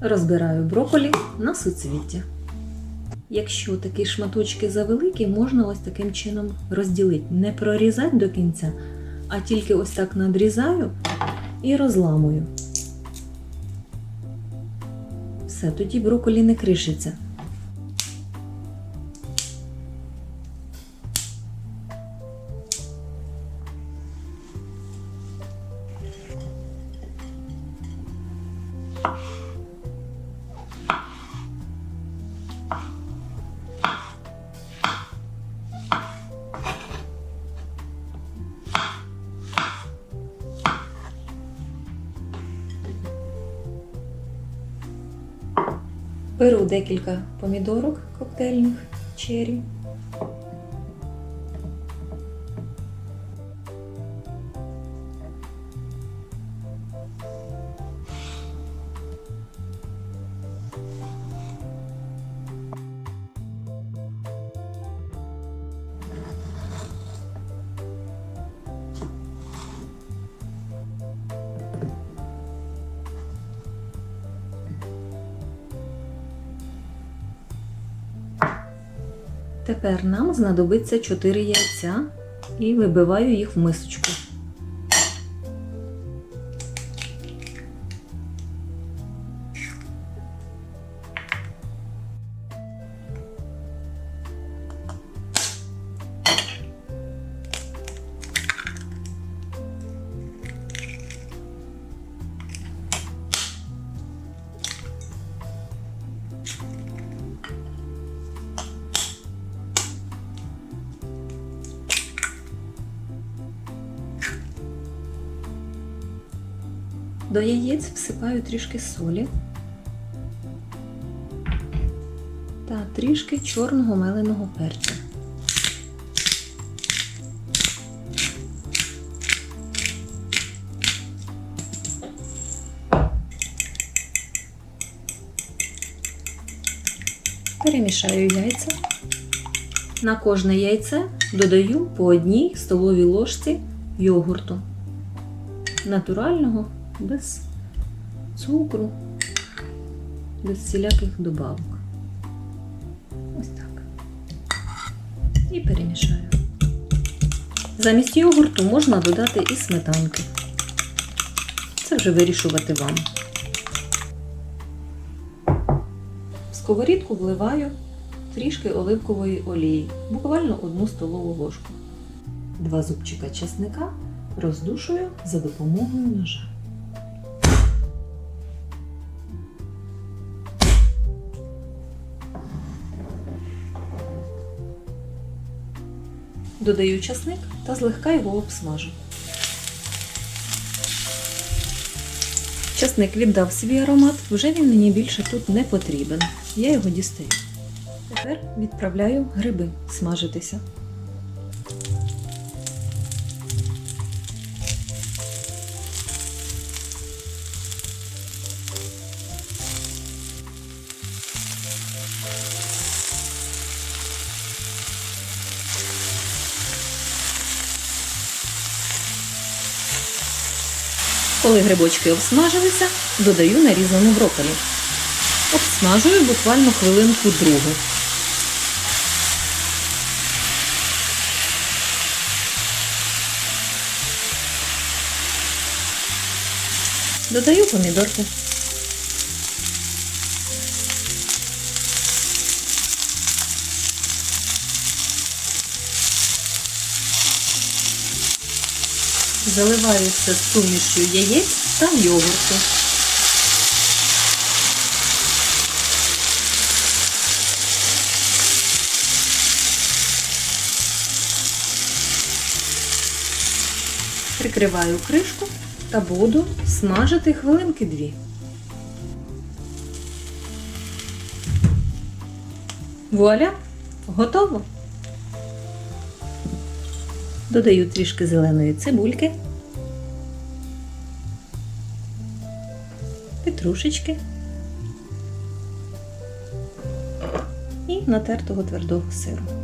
Розбираю брокколі на суцвіття. Якщо такі шматочки завеликі, можна ось таким чином розділити. Не прорізати до кінця, а тільки ось так надрізаю і розламую. Все, тоді брокколі не кришиться. Беру декілька помідорок коктейльних чері. Тепер нам знадобиться 4 яйця і вибиваю їх в мисочку. До яєць всипаю трішки солі та трішки чорного меленого перцю. Перемішаю яйця. На кожне яйце додаю по одній столовій ложці йогурту натурального, без цукру, без всіляких добавок. Ось так. І перемішаю. Замість йогурту можна додати і сметанки. Це вже вирішувати вам. В сковорідку вливаю трішки оливкової олії, буквально одну столову ложку. Два зубчика чесника роздушую за допомогою ножа. Додаю часник та злегка його обсмажу. Часник віддав свій аромат, вже він мені більше тут не потрібен. Я його дістаю. Тепер відправляю гриби смажитися. Коли грибочки обсмажилися, додаю нарізану брокколі. Обсмажую буквально хвилинку другу. Додаю помідорки. Заливаю все сумішю яєць та йогурту. Прикриваю кришку та буду смажити хвилинки дві. Вуаля! Готово! Додаю трішки зеленої цибульки, петрушечки і натертого твердого сиру.